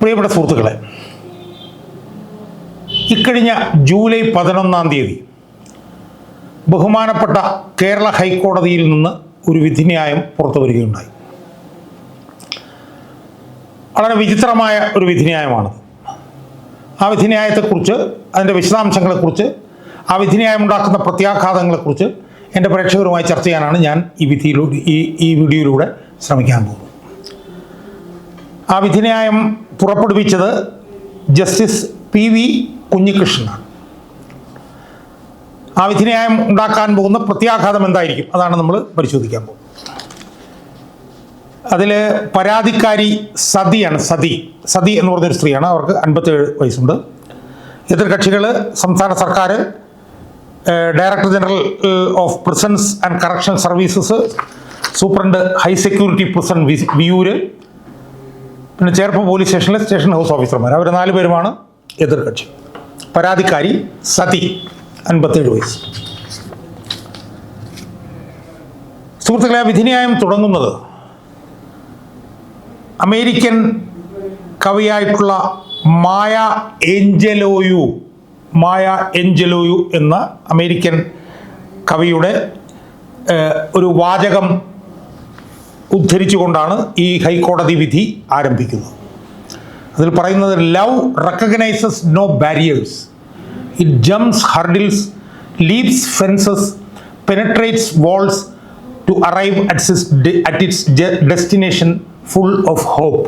പ്രിയപ്പെട്ട സുഹൃത്തുക്കളെ ഇക്കഴിഞ്ഞ ജൂലൈ പതിനൊന്നാം തീയതി ബഹുമാനപ്പെട്ട കേരള ഹൈക്കോടതിയിൽ നിന്ന് ഒരു വിധിന്യായം പുറത്തു വരികയുണ്ടായി. വളരെ വിചിത്രമായ ഒരു വിധിന്യായമാണ് ആ വിധിന്യായത്തെക്കുറിച്ച് അതിന്റെ വിശദാംശങ്ങളെക്കുറിച്ച് ആ വിധിന്യായം ഉണ്ടാക്കുന്ന പ്രത്യാഘാതങ്ങളെക്കുറിച്ച് എന്റെ പ്രേക്ഷകരുമായി ചർച്ച ചെയ്യാനാണ് ഞാൻ ഈ വിധിയിലൂടെ ഈ ഈ വീഡിയോയിലൂടെ ശ്രമിക്കാൻ പോകുന്നത്. ആ വിധിന്യായം പുറപ്പെടുവിച്ചത് ജസ്റ്റിസ് പി വി കുഞ്ഞികൃഷ്ണനാണ്. ആ വിധിന്യായം ഉണ്ടാക്കാൻ പോകുന്ന പ്രത്യാഘാതം എന്തായിരിക്കും? അതാണ് നമ്മൾ പരിശോധിക്കാൻ പോകുന്നത്. അതിൽ പരാതിക്കാരി സതിയാണ് സതി. സതി എന്ന് പറഞ്ഞൊരു സ്ത്രീയാണ്. അവർക്ക് അൻപത്തേഴ് വയസ്സുണ്ട്. എതിർ കക്ഷികൾ സംസ്ഥാന സർക്കാർ director general of prisons and correction services superintendent high security prison Viyyur പിന്നെ ചേർപ്പ് പോലീസ് സ്റ്റേഷനിലെ സ്റ്റേഷൻ ഹൗസ് ഓഫീസർമാർ. അവർ നാല് പേരുമാണ് എതിർകക്ഷി. പരാതിക്കാരി സതി അൻപത്തേഴ് വയസ്സ്. സുഹൃത്തുക്കളെ ആ വിധിന്യായം തുടങ്ങുന്നത് അമേരിക്കൻ കവിയായിട്ടുള്ള മായ ഏഞ്ചലോയു മായ ഏഞ്ചലോയു എന്ന അമേരിക്കൻ കവിയുടെ ഒരു വാചകം ഉദ്ധരിച്ചുകൊണ്ടാണ് ഈ ഹൈക്കോടതി വിധി ആരംഭിക്കുന്നത്. അതിൽ പറയുന്നത് love recognizes no barriers it jumps hurdles leaps fences penetrates walls to arrive at at its destination full of hope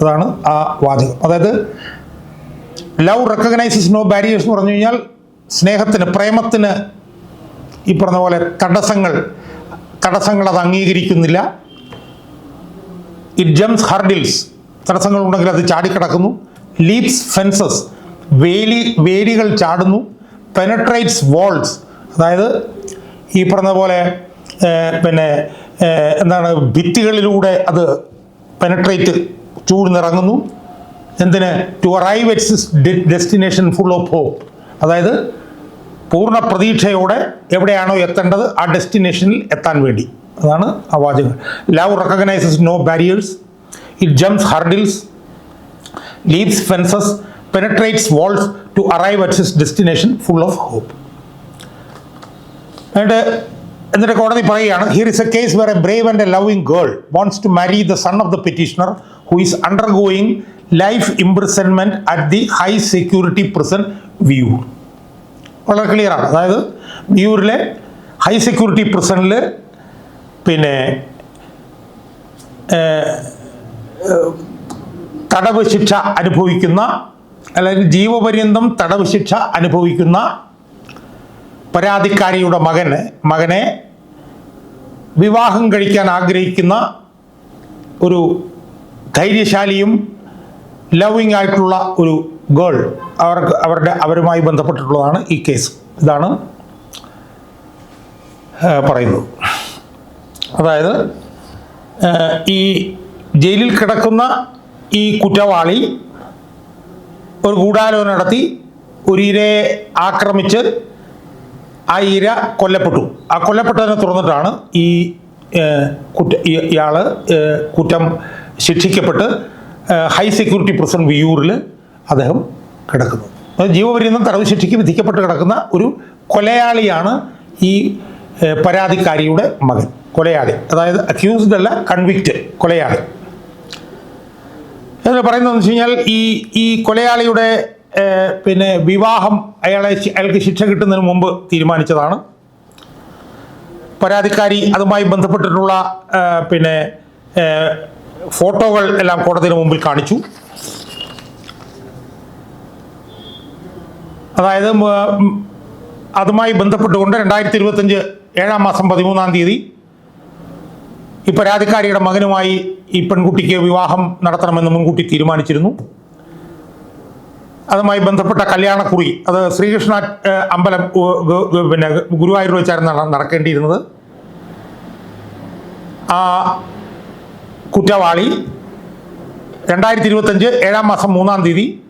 അതാണ് ആ വാചകം. അതായത് ലവ് റെക്കഗ്നൈസസ് നോ ബാരിയേഴ്സ് എന്ന് പറഞ്ഞു കഴിഞ്ഞാൽ സ്നേഹത്തിന് പ്രേമത്തിന് ഈ പറഞ്ഞ പോലെ തടസ്സങ്ങൾ തടസ്സങ്ങൾ അത് അംഗീകരിക്കുന്നില്ല. ഇറ്റ് ജംസ് ഹർഡിൽസ് തടസ്സങ്ങൾ ഉണ്ടെങ്കിൽ അത് ചാടിക്കിടക്കുന്നു. ലീപ്സ് ഫെൻസസ് വേലി വേലികൾ ചാടുന്നു. പെനട്രേറ്റ്സ് വോൾസ് അതായത് ഈ പറഞ്ഞ പോലെ പിന്നെ എന്താണ് ഭിത്തികളിലൂടെ അത് പെനട്രേറ്റ് ചൂഴ്ന്നിറങ്ങുന്നു. എന്തിന്? To arrive its destination full of hope അതായത് പൂർണ പ്രതീക്ഷയോടെ എവിടെയാണോ എത്തേണ്ടത്? ആ ഡെസ്റ്റിനേഷനിൽ എത്താൻ വേണ്ടി. അതാണ് ആ വാചകം love recognizes no barriers it jumps hurdles leaps fences penetrates walls to arrive at his destination full of hope എന്നിട്ട് എന്നിട്ട് കോടതി പറയുകയാണ് here is a case where a brave and a loving girl wants to marry the son of the petitioner who is undergoing life imprisonment at the high security prison Viyyur വളരെ clear ആണ്. അതായത് വ്യൂരിലെ high security പ്രിസണിൽ പിന്നെ തടവ് ശിക്ഷ അനുഭവിക്കുന്ന അല്ലെങ്കിൽ ജീവപര്യന്തം തടവ് ശിക്ഷ അനുഭവിക്കുന്ന പരാതിക്കാരിയുടെ മകന് മകനെ വിവാഹം കഴിക്കാൻ ആഗ്രഹിക്കുന്ന ഒരു ധൈര്യശാലിയും ലവിങ് ആയിട്ടുള്ള ഒരു ഗേൾ അവർക്ക് അവരുടെ അവരുമായി ബന്ധപ്പെട്ടിട്ടുള്ളതാണ് ഈ കേസ് ഇതാണ് പറയുന്നത്. അതായത് ഈ ജയിലിൽ കിടക്കുന്ന ഈ കുറ്റവാളി ഒരു ഗൂഢാലോചന നടത്തി ഒരു ഇരയെ ആക്രമിച്ച് ആ ഇര കൊല്ലപ്പെട്ടു. ആ കൊല്ലപ്പെട്ടതിനെ തുറന്നിട്ടാണ് ഈ കുറ്റ ഇയാൾ കുറ്റം ശിക്ഷിക്കപ്പെട്ട് ഹൈ സെക്യൂരിറ്റി പ്രിസൺ വിയൂറിൽ അദ്ദേഹം കിടക്കുന്നു. അത് ജീവപര്യന്തം തടവ് ശിക്ഷയ്ക്ക് വിധിക്കപ്പെട്ട് കിടക്കുന്ന ഒരു കൊലയാളിയാണ് ഈ പരാതിക്കാരിയുടെ മകൻ. കൊലയാളി. അതായത് അക്യൂസ്ഡ് അല്ല കൺവിക്റ്റ് കൊലയാളി. എന്ന് പറയുന്നതെന്ന് വെച്ച് കഴിഞ്ഞാൽ ഈ ഈ കൊലയാളിയുടെ പിന്നെ വിവാഹം അയാളെ അയാൾക്ക് ശിക്ഷ കിട്ടുന്നതിന് മുമ്പ് തീരുമാനിച്ചതാണ്. പരാതിക്കാരി അതുമായി ബന്ധപ്പെട്ടിട്ടുള്ള പിന്നെ ഫോട്ടോകൾ എല്ലാം കോടതിയുടെ മുമ്പിൽ കാണിച്ചു. അതായത് അതുമായി ബന്ധപ്പെട്ടുകൊണ്ട് രണ്ടായിരത്തി ഇരുപത്തഞ്ച് ഏഴാം മാസം പതിമൂന്നാം തീയതി ഈ പരാതിക്കാരിയുടെ മകനുമായി ഈ പെൺകുട്ടിക്ക് വിവാഹം നടത്തണമെന്ന് മുൻകൂട്ടി തീരുമാനിച്ചിരുന്നു. അതുമായി ബന്ധപ്പെട്ട കല്യാണക്കുറി അത് ശ്രീകൃഷ്ണ അമ്പലം പിന്നെ ഗുരുവായൂർ വെച്ചായിരുന്നു നട- നടക്കേണ്ടിയിരുന്നത്. ആ കുറ്റവാളി രണ്ടായിരത്തി ഇരുപത്തഞ്ച് ഏഴാം മാസം മൂന്നാം തീയതി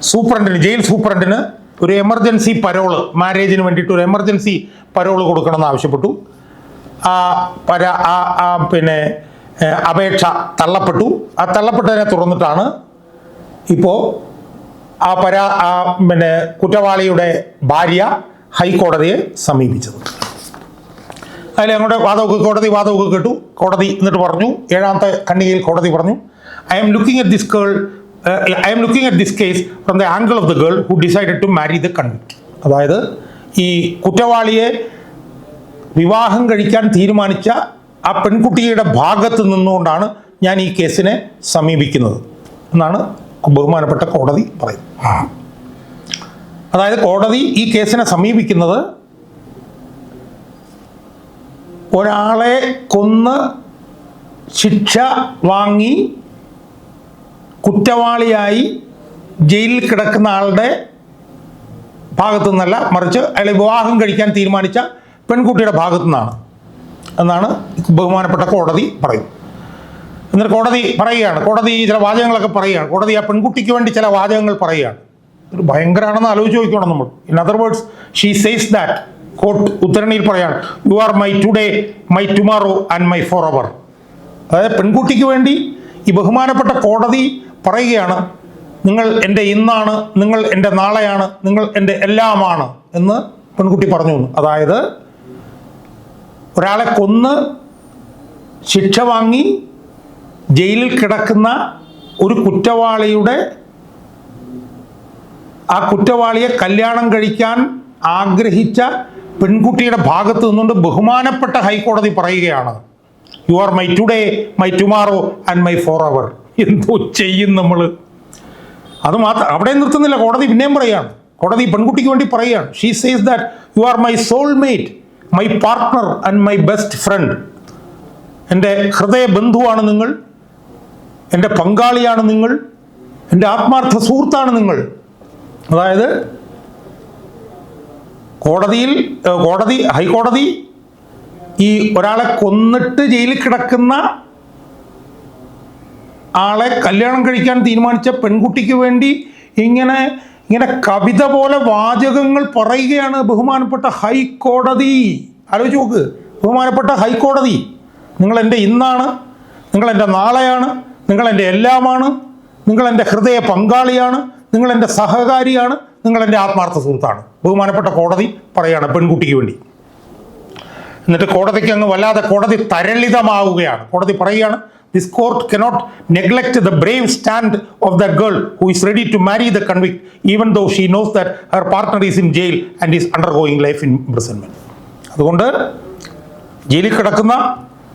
സൂപ്രണ്ടിന് ജയിൽ സൂപ്രണ്ടിന് ഒരു എമർജൻസി പരോൾ മാരേജിന് വേണ്ടിയിട്ട് ഒരു എമർജൻസി പരോൾ കൊടുക്കണമെന്ന് ആവശ്യപ്പെട്ടു. ആ പര ആ ആ പിന്നെ അപേക്ഷ തള്ളപ്പെട്ടു. ആ തള്ളപ്പെട്ടതിനെ തുറന്നിട്ടാണ് ഇപ്പോൾ ആ പര ആ പിന്നെ കുറ്റവാളിയുടെ ഭാര്യ ഹൈക്കോടതിയെ സമീപിച്ചത്. അതിൽ അങ്ങോട്ട് വാദമൊക്കെ കോടതി വാദമൊക്കെ കേട്ടു. കോടതി എന്നിട്ട് പറഞ്ഞു ഏഴാമത്തെ കണ്ണികയിൽ കോടതി പറഞ്ഞു I'm looking at this girl I'm looking at this case from the angle of the girl who decided to marry the convict അതായത് ഈ കുറ്റവാളിയെ വിവാഹം കഴിക്കാൻ തീരുമാനിച്ച ആ പെൺകുട്ടിയുടെ ഭാഗത്ത് നിന്നുകൊണ്ടാണ് ഞാൻ ഈ കേസിനെ സമീപിക്കുന്നത് എന്നാണ് ബഹുമാനപ്പെട്ട കോടതി പറയുന്നത്. അതായത് കോടതി ഈ കേസിനെ സമീപിക്കുന്നത് ഒരാളെ കൊന്ന് ശിക്ഷ വാങ്ങി കുറ്റവാളിയായി ജയിലിൽ കിടക്കുന്ന ആളുടെ ഭാഗത്തു നിന്നല്ല മറിച്ച് അയാളെ വിവാഹം കഴിക്കാൻ തീരുമാനിച്ച പെൺകുട്ടിയുടെ ഭാഗത്തു നിന്നാണ് എന്നാണ് ബഹുമാനപ്പെട്ട കോടതി പറയും. എന്നിട്ട് കോടതി പറയുകയാണ്. കോടതി ചില വാചകങ്ങളൊക്കെ പറയുകയാണ്. കോടതി ആ പെൺകുട്ടിക്ക് വേണ്ടി ചില വാചകങ്ങൾ പറയുകയാണ്. ഒരു ഭയങ്കരമാണെന്ന് ആലോചിച്ച് നോക്കണം നമ്മൾ. In other words she says that court ഉത്തരണിയിൽ പറയാണ് you are my today my tomorrow and my forever അതായത് പെൺകുട്ടിക്ക് വേണ്ടി ഈ ബഹുമാനപ്പെട്ട കോടതി പറയുകയാണ് നിങ്ങൾ എന്റെ ഇന്നാണ് നിങ്ങൾ എന്റെ നാളെയാണ് നിങ്ങൾ എന്റെ എല്ലാമാണ് എന്ന് പെൺകുട്ടി പറഞ്ഞു അതായത് ഒരാളെ കൊന്ന് ശിക്ഷ വാങ്ങി ജയിലിൽ കിടക്കുന്ന ഒരു കുറ്റവാളിയുടെ ആ കുറ്റവാളിയെ കല്യാണം കഴിക്കാൻ ആഗ്രഹിച്ച പെൺകുട്ടിയുടെ ഭാഗത്ത് നിന്നുകൊണ്ട് ബഹുമാനപ്പെട്ട ഹൈക്കോടതി പറയുകയാണ് you are my today my tomorrow and my forever എന്തോ ചെയ്യും നമ്മൾ അത് മാത്രം അവിടെ നിർത്തുന്നില്ല കോടതി പിന്നെയും പറയുകയാണ് കോടതി പെൺകുട്ടിക്ക് വേണ്ടി പറയുകയാണ്. She says that you are my soul mate my partner and my best friend എന്റെ ഹൃദയ ബന്ധുവാണ് നിങ്ങൾ. എന്റെ പങ്കാളിയാണ് നിങ്ങൾ. എന്റെ ആത്മാർത്ഥ സുഹൃത്താണ് നിങ്ങൾ. അതായത് കോടതിയിൽ കോടതി ഹൈക്കോടതി ഈ ഒരാളെ കൊന്നിട്ട് ജയിലിൽ കിടക്കുന്ന ആളെ കല്യാണം കഴിക്കാൻ തീരുമാനിച്ച പെൺകുട്ടിക്ക് വേണ്ടി ഇങ്ങനെ ഇങ്ങനെ കവിത പോലെ വാചകങ്ങൾ പറയുകയാണ് ബഹുമാനപ്പെട്ട ഹൈക്കോടതി. ആലോചിച്ച് നോക്ക്. ബഹുമാനപ്പെട്ട ഹൈക്കോടതി. നിങ്ങൾ എന്റെ ഇന്നാണ്. നിങ്ങൾ എന്റെ നാളെയാണ്. നിങ്ങൾ എന്റെ എല്ലാമാണ്. നിങ്ങൾ എന്റെ ഹൃദയ പങ്കാളിയാണ്. നിങ്ങൾ എന്റെ സഹകാരിയാണ്. നിങ്ങൾ എന്റെ ആത്മാർത്ഥ സുഹൃത്താണ്. ബഹുമാനപ്പെട്ട കോടതി പറയുകയാണ് പെൺകുട്ടിക്ക് വേണ്ടി. എന്നിട്ട് കോടതിക്ക് അങ്ങ് വല്ലാതെ കോടതി തരളിതമാവുകയാണ്. കോടതി പറയുകയാണ് this court cannot neglect the brave stand of the girl who is ready to marry the convict even though she knows that her partner is in jail and is undergoing life in imprisonment അതുകൊണ്ട് ജയിലിൽ കിടക്കുന്ന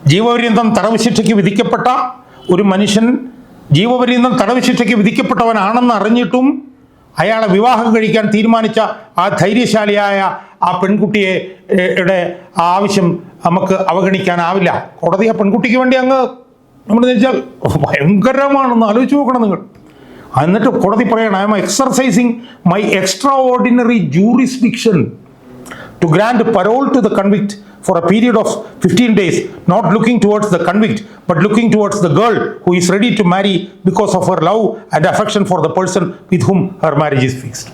ജീവപര്യന്തം തടവ് ശിക്ഷയ്ക്ക് വിധിക്കപ്പെട്ട ഒരു മനുഷ്യൻ ജീവപര്യന്തം തടവ് ശിക്ഷയ്ക്ക് വിധിക്കപ്പെട്ടവനാണെന്ന് അറിഞ്ഞിട്ടും അയാളെ വിവാഹം കഴിക്കാൻ തീരുമാനിച്ച ആ ധൈര്യശാലിയായ ആ പെൺകുട്ടിയെ യുടെ ആവശ്യം നമുക്ക് അവഗണിക്കാനാവില്ല. കോടതി ആ പെൺകുട്ടിക്ക് വേണ്ടി അങ്ങ് നമ്മൾ ചോദിച്ചാൽ ഭയങ്കരമാണെന്ന് ആലോചിച്ച് നോക്കണം നിങ്ങൾ. എന്നിട്ട് കോടതി പറയണം I'm exercising my extraordinary jurisdiction to grant parole to the convict for a period of fifteen days not looking towards the convict but looking towards the girl who is ready to marry because of her love and affection for the person with whom her marriage is fixed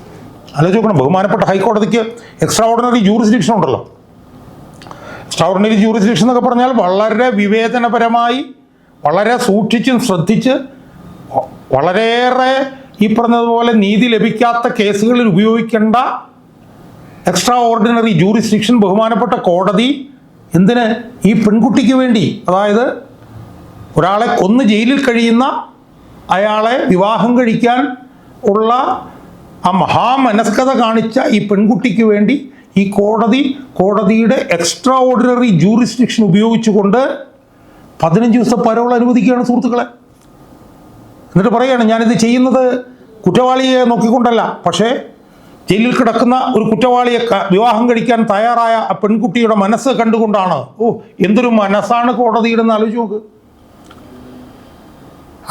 ആലോചിച്ച് നോക്കണം. ബഹുമാനപ്പെട്ട ഹൈക്കോടതിക്ക് extraordinary jurisdiction ഉണ്ടല്ലോ. Extraordinary jurisdiction എന്നൊക്കെ പറഞ്ഞാൽ വളരെ വിവേചനപരമായി വളരെ സൂക്ഷിച്ചും ശ്രദ്ധിച്ച് വളരെയേറെ ഈ പറഞ്ഞതുപോലെ നീതി ലഭിക്കാത്ത കേസുകളിൽ ഉപയോഗിക്കേണ്ട എക്സ്ട്രാ ഓർഡിനറി ജൂറിസ്ഡിക്ഷൻ ബഹുമാനപ്പെട്ട കോടതി എന്തിന് ഈ പെൺകുട്ടിക്ക് വേണ്ടി അതായത് ഒരാളെ കൊന്ന് ജയിലിൽ കഴിയുന്ന അയാളെ വിവാഹം കഴിക്കാൻ ഉള്ള ആ മഹാമനസ്കത കാണിച്ച ഈ പെൺകുട്ടിക്ക് വേണ്ടി ഈ കോടതി കോടതിയുടെ എക്സ്ട്രാ ഓർഡിനറി ജൂറിസ്ഡിക്ഷൻ ഉപയോഗിച്ചുകൊണ്ട് പതിനഞ്ച് ദിവസം പരോൾ അനുവദിക്കുകയാണ് സുഹൃത്തുക്കളെ. എന്നിട്ട് പറയുകയാണ് ഞാനിത് ചെയ്യുന്നത് കുറ്റവാളിയെ നോക്കിക്കൊണ്ടല്ല. പക്ഷേ ജയിലിൽ കിടക്കുന്ന ഒരു കുറ്റവാളിയെ വിവാഹം കഴിക്കാൻ തയ്യാറായ ആ പെൺകുട്ടിയുടെ മനസ്സ് കണ്ടുകൊണ്ടാണ്. ഓ എന്തൊരു മനസ്സാണ് കോടതിയുടെ ആലോചിച്ച് നോക്ക്.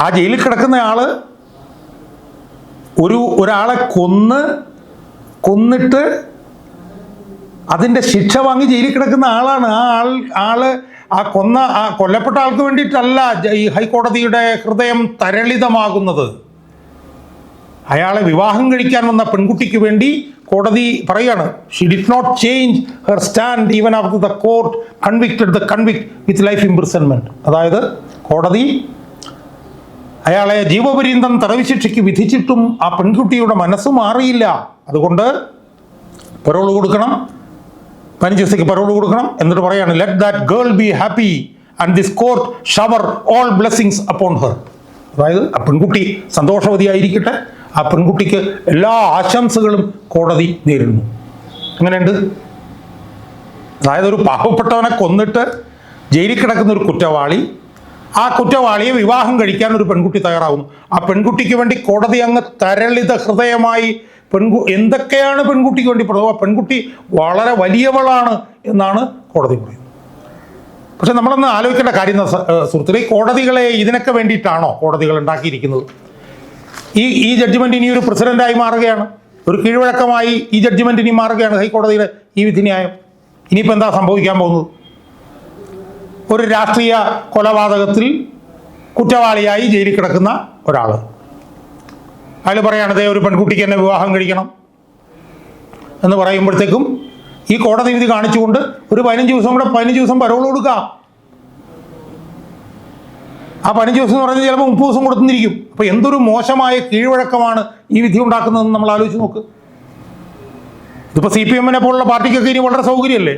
ആ ജയിലിൽ കിടക്കുന്ന ആൾ ഒരു ഒരാളെ കൊന്ന് കൊന്നിട്ട് അതിന്റെ ശിക്ഷ വാങ്ങി ജയിലിൽ കിടക്കുന്ന ആളാണ്. ആ ആൾ ആൾ ആ കൊന്ന ആ കൊല്ലപ്പെട്ട ആൾക്ക് വേണ്ടിയിട്ടല്ല ഈ ഹൈക്കോടതിയുടെ ഹൃദയം തരളിതമാകുന്നത്. അയാളെ വിവാഹം കഴിക്കാൻ വന്ന പെൺകുട്ടിക്ക് വേണ്ടി കോടതി പറയാണ് she did not change her stand even after the court convicted the convict with life imprisonment അതായത് കോടതി അയാളെ ജീവപര്യന്തം തടവ് ശിക്ഷയ്ക്ക് വിധിച്ചിട്ടും ആ പെൺകുട്ടിയുടെ മനസ്സ് മാറിയില്ല. അതുകൊണ്ട് പെരോൾ കൊടുക്കണം. ദിവസത്തേക്ക് പരോൾ കൊടുക്കണം എന്നിട്ട് പറയാണ് let that girl be happy and this court shower all blessings upon her അതായത് ആ പെൺകുട്ടി സന്തോഷവതിയായിരിക്കട്ടെ. ആ പെൺകുട്ടിക്ക് എല്ലാ ആശംസകളും കോടതി നേരിടുന്നു. അങ്ങനെയുണ്ട് അതായത് ഒരു പാവപ്പെട്ടവനെ കൊന്നിട്ട് ജയിലിൽ കിടക്കുന്ന ഒരു കുറ്റവാളി ആ കുറ്റവാളിയെ വിവാഹം കഴിക്കാൻ ഒരു പെൺകുട്ടി തയ്യാറാവുന്നു. ആ പെൺകുട്ടിക്ക് വേണ്ടി കോടതി അങ്ങ് തരളിത ഹൃദയമായി പെൺകു എന്തൊക്കെയാണ് പെൺകുട്ടിക്ക് വേണ്ടി ആ പെൺകുട്ടി വളരെ വലിയവളാണ് എന്നാണ് കോടതി പറയുന്നത്. പക്ഷെ നമ്മളൊന്ന് ആലോചിക്കേണ്ട കാര്യം സുഹൃത്തുക്കളെ കോടതികളെ ഇതിനൊക്കെ വേണ്ടിയിട്ടാണോ കോടതികൾ ഉണ്ടാക്കിയിരിക്കുന്നത്? ഈ ഈ ജഡ്ജ്മെന്റ് ഇനി ഒരു പ്രസിഡന്റായി മാറുകയാണ്. ഒരു കീഴ്വഴക്കമായി ഈ ജഡ്ജ്മെന്റ് ഇനി മാറുകയാണ് ഹൈക്കോടതിയുടെ ഈ വിധിന്യായം. ഇനിയിപ്പോൾ എന്താ സംഭവിക്കാൻ പോകുന്നത്? ഒരു രാഷ്ട്രീയ കൊലപാതകത്തിൽ കുറ്റവാളിയായി ജയിലിൽ കിടക്കുന്ന ഒരാൾ അയാൾ പറയുകയാണത് ഒരു പെൺകുട്ടിക്ക് എന്നെ വിവാഹം കഴിക്കണം. എന്ന് പറയുമ്പോഴത്തേക്കും ഈ കോടതി വിധി കാണിച്ചുകൊണ്ട് ഒരു പതിനഞ്ച് ദിവസം കൂടെ പതിനഞ്ച് ദിവസം പരോൾ കൊടുക്കുക ആ പതിനഞ്ച് ദിവസം എന്ന് പറഞ്ഞാൽ ചിലപ്പോൾ മുപ്പത് ദിവസം കൊടുത്തിരിക്കും. അപ്പോൾ എന്തൊരു മോശമായ കീഴ്വഴക്കമാണ് ഈ വിധി ഉണ്ടാക്കുന്നതെന്ന് നമ്മൾ ആലോചിച്ച് നോക്ക്. ഇതിപ്പോൾ സി പി എമ്മിനെ പോലുള്ള പാർട്ടിക്കൊക്കെ ഇനി വളരെ സൗകര്യമല്ലേ?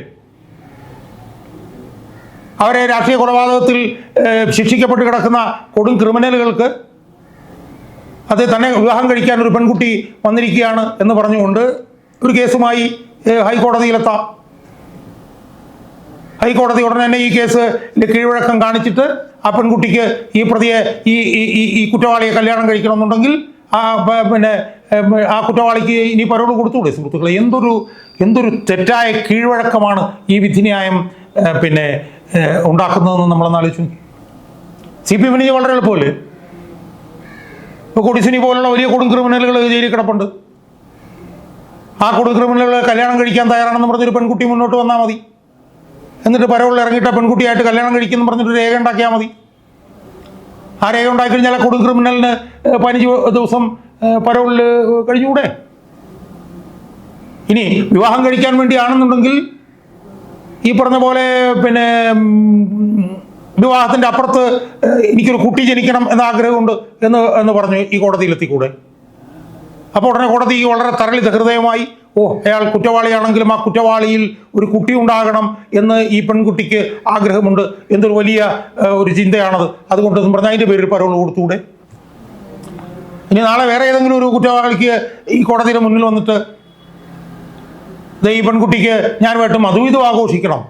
അവരെ രാഷ്ട്രീയ കൊലപാതകത്തിൽ ശിക്ഷിക്കപ്പെട്ട് കിടക്കുന്ന കൊടും ക്രിമിനലുകൾക്ക് അത് തന്നെ വിവാഹം കഴിക്കാൻ ഒരു പെൺകുട്ടി വന്നിരിക്കുകയാണ് എന്ന് പറഞ്ഞുകൊണ്ട് ഒരു കേസുമായി ഹൈക്കോടതിയിലെത്താം. ഹൈക്കോടതി ഉടനെ തന്നെ ഈ കേസ് കീഴ്വഴക്കം കാണിച്ചിട്ട് ആ പെൺകുട്ടിക്ക് ഈ പ്രതിയെ ഈ ഈ- കുറ്റവാളിയെ കല്യാണം കഴിക്കണമെന്നുണ്ടെങ്കിൽ ആ പിന്നെ ആ കുറ്റവാളിക്ക് ഇനി പരോട് കൊടുത്തുകൂടെ? സുഹൃത്തുക്കളെ എന്തൊരു എന്തൊരു തെറ്റായ കീഴ്വഴക്കമാണ് ഈ വിധിന്യായം പിന്നെ ഉണ്ടാക്കുന്നതെന്ന് നമ്മളൊന്ന് ആലോചിച്ചു. സി പി എമ്മിന് വളരെ എളുപ്പമല്ലേ? ഇപ്പോൾ കൊടിസുനി പോലുള്ള വലിയ കൊടും ക്രിമിനലുകൾ ജയിലിൽ കിടപ്പുണ്ട്. ആ കൊടും ക്രിമിനലുകളെ കല്യാണം കഴിക്കാൻ തയ്യാറാണെന്ന് പറഞ്ഞൊരു പെൺകുട്ടി മുന്നോട്ട് വന്നാൽ മതി. എന്നിട്ട് പരവുള്ള ഇറങ്ങിയിട്ട് പെൺകുട്ടിയായിട്ട് കല്യാണം കഴിക്കുന്നു പറഞ്ഞിട്ട് രേഖ ഉണ്ടാക്കിയാൽ മതി. ആ രേഖ ഉണ്ടാക്കി കഴിഞ്ഞാൽ കൊടും ക്രിമിനലിന് പതിനഞ്ച് ദിവസം പരവുള്ളിൽ കഴിഞ്ഞുകൂടെ? ഇനി വിവാഹം കഴിക്കാൻ വേണ്ടിയാണെന്നുണ്ടെങ്കിൽ ഈ പറഞ്ഞ പോലെ പിന്നെ വിവാഹത്തിന്റെ അപ്പുറത്ത് എനിക്കൊരു കുട്ടി ജനിക്കണം എന്ന ആഗ്രഹമുണ്ട് എന്ന് എന്ന് പറഞ്ഞു ഈ കോടതിയിലെത്തിക്കൂടെ? അപ്പോൾ ഉടനെ കോടതി വളരെ തരളിത ഹൃദയമായി ഓ അയാൾ കുറ്റവാളിയാണെങ്കിലും ആ കുറ്റവാളിയിൽ ഒരു കുട്ടി ഉണ്ടാകണം എന്ന് ഈ പെൺകുട്ടിക്ക് ആഗ്രഹമുണ്ട് എന്തൊരു വലിയ ഒരു ചിന്തയാണത്. അതുകൊണ്ട് പറഞ്ഞാൽ അതിന്റെ പേരിൽ പരോൾ കൊടുത്തുകൂടെ? ഇനി നാളെ വേറെ ഏതെങ്കിലും ഒരു കുറ്റവാളിക്ക് ഈ കോടതിയുടെ മുന്നിൽ വന്നിട്ട് ഈ പെൺകുട്ടിക്ക് ഞാൻ വേട്ടും അതും ഇതും ആഘോഷിക്കണം.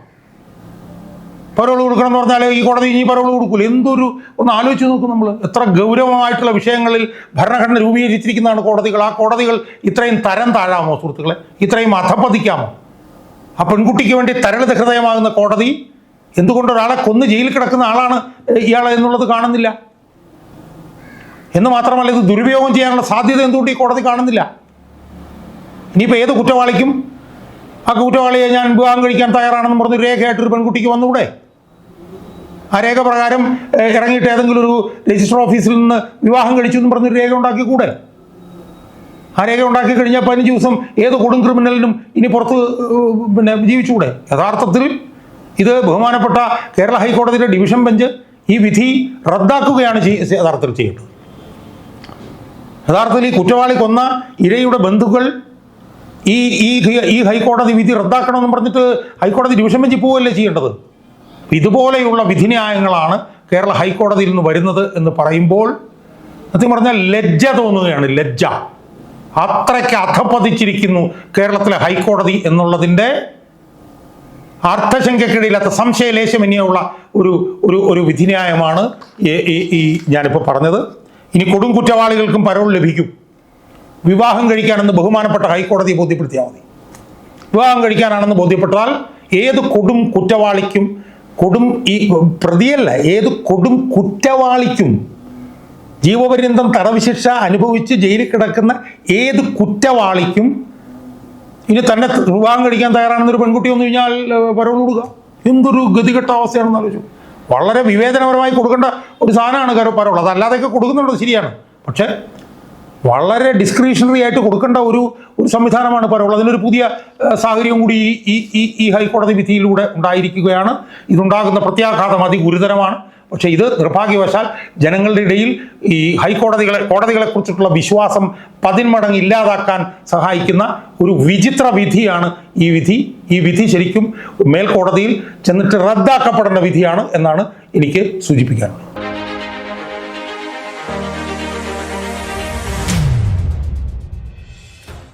പരോൾ കൊടുക്കണം എന്ന് പറഞ്ഞാൽ ഈ കോടതി ഇനി പരോൾ കൊടുക്കൂല. എന്തൊരു ഒന്ന് ആലോചിച്ച് നോക്കും നമ്മൾ എത്ര ഗൗരവമായിട്ടുള്ള വിഷയങ്ങളിൽ ഭരണഘടന രൂപീകരിച്ചിരിക്കുന്നതാണ് കോടതികൾ. ആ കോടതികൾ ഇത്രയും തരം താഴാമോ സുഹൃത്തുക്കളെ? ഇത്രയും അധപ്പതിക്കാമോ ആ പെൺകുട്ടിക്ക് വേണ്ടി തരളിത ഹൃദയമാകുന്ന കോടതി എന്തുകൊണ്ട് ഒരാളെ കൊന്ന് ജയിലിൽ കിടക്കുന്ന ആളാണ് ഇയാൾ എന്നുള്ളത് കാണുന്നില്ല? എന്ന് മാത്രമല്ല ഇത് ദുരുപയോഗം ചെയ്യാനുള്ള സാധ്യത എന്തുകൊണ്ട് ഈ കോടതി കാണുന്നില്ല? ഇനിയിപ്പോൾ ഏത് കുറ്റവാളിക്കും ആ കുറ്റവാളിയെ ഞാൻ വിവാഹം കഴിക്കാൻ തയ്യാറാണെന്ന് പറഞ്ഞ് രേഖയായിട്ടൊരു പെൺകുട്ടിക്ക് വന്നുകൂടെ? ആ രേഖ പ്രകാരം ഇറങ്ങിയിട്ട് ഏതെങ്കിലും ഒരു രജിസ്റ്റർ ഓഫീസിൽ നിന്ന് വിവാഹം കഴിച്ചു എന്ന് പറഞ്ഞൊരു രേഖ ഉണ്ടാക്കി കൂടെ ആ രേഖ ഉണ്ടാക്കി കഴിഞ്ഞാൽ പതിനഞ്ച് ദിവസം ഏത് കൊടും ക്രിമിനലിനും ഇനി പുറത്ത് പിന്നെ ജീവിച്ചുകൂടെ? യഥാർത്ഥത്തിൽ ഇത് ബഹുമാനപ്പെട്ട കേരള ഹൈക്കോടതിയുടെ ഡിവിഷൻ ബെഞ്ച് ഈ വിധി റദ്ദാക്കുകയാണ് യഥാർത്ഥത്തിൽ ചെയ്യേണ്ടത്. യഥാർത്ഥത്തിൽ ഈ കുറ്റവാളി കൊന്ന ഇരയുടെ ബന്ധുക്കൾ ഈ ഈ ഈ ഹൈക്കോടതി വിധി റദ്ദാക്കണമെന്ന് പറഞ്ഞിട്ട് ഹൈക്കോടതി ഡിവിഷൻ ബെഞ്ചിൽ പോവുകയല്ലേ ചെയ്യേണ്ടത്? ഇതുപോലെയുള്ള വിധിന്യായങ്ങളാണ് കേരള ഹൈക്കോടതിയിൽ നിന്ന് വരുന്നത് എന്ന് പറയുമ്പോൾ സത്യം പറഞ്ഞാൽ ലജ്ജ തോന്നുകയാണ് ലജ്ജ. അത്രയ്ക്ക് അധപ്പതിച്ചിരിക്കുന്നു കേരളത്തിലെ ഹൈക്കോടതി എന്നുള്ളതിന്റെ അർത്ഥശങ്കക്കിടയില്ലാത്ത സംശയലേശം ഇനിയുള്ള ഒരു ഒരു ഒരു വിധിന്യായമാണ് ഈ- ഞാനിപ്പോൾ പറഞ്ഞത്. ഇനി കൊടും കുറ്റവാളികൾക്കും പരോൾ ലഭിക്കും. വിവാഹം കഴിക്കാനെന്ന് ബഹുമാനപ്പെട്ട ഹൈക്കോടതിയെ ബോധ്യപ്പെടുത്തിയാൽ മതി. വിവാഹം കഴിക്കാനാണെന്ന് ബോധ്യപ്പെട്ടാൽ ഏത് കൊടും കുറ്റവാളിക്കും കൊടും ഈ പ്രതിയല്ല ഏത് കൊടും കുറ്റവാളിക്കും ജീവപര്യന്തം തടവ് ശിക്ഷ അനുഭവിച്ച് ജയിലിൽ കിടക്കുന്ന ഏത് കുറ്റവാളിക്കും ഇനി തന്നെ വിവാഹം കഴിക്കാൻ തയ്യാറാണെന്നൊരു പെൺകുട്ടി വന്നു കഴിഞ്ഞാൽ പരോൾ കൊടുക്കുക. എന്തൊരു ഗതികെട്ട അവസ്ഥയാണെന്ന് ആലോചിച്ചു. വളരെ വിവേചനപരമായി കൊടുക്കേണ്ട ഒരു സാധനമാണ് കരോ പരോൾ അതല്ലാതെയൊക്കെ കൊടുക്കുന്നുണ്ട് ശരിയാണ്. പക്ഷേ വളരെ ഡിസ്ക്രിഷണറി ആയിട്ട് കൊടുക്കേണ്ട ഒരു ഒരു സംവിധാനമാണ് പരോൾ അതിനൊരു പുതിയ സാഹചര്യം കൂടി ഈ ഈ ഈ ഹൈക്കോടതി വിധിയിലൂടെ ഉണ്ടായിരിക്കുകയാണ്. ഇതുണ്ടാകുന്ന പ്രത്യാഘാതം അതിഗുരുതരമാണ്. പക്ഷേ ഇത് നിർഭാഗ്യവശാൽ ജനങ്ങളുടെ ഇടയിൽ ഈ ഹൈക്കോടതികളെ കോടതികളെ കുറിച്ചിട്ടുള്ള വിശ്വാസം പതിന്മടങ്ങ് ഇല്ലാതാക്കാൻ സഹായിക്കുന്ന ഒരു വിചിത്ര വിധിയാണ് ഈ വിധി. ഈ വിധി ശരിക്കും മേൽക്കോടതിയിൽ ചെന്നിട്ട് റദ്ദാക്കപ്പെടേണ്ട വിധിയാണ് എന്നാണ് എനിക്ക് സൂചിപ്പിക്കാനുള്ളത്.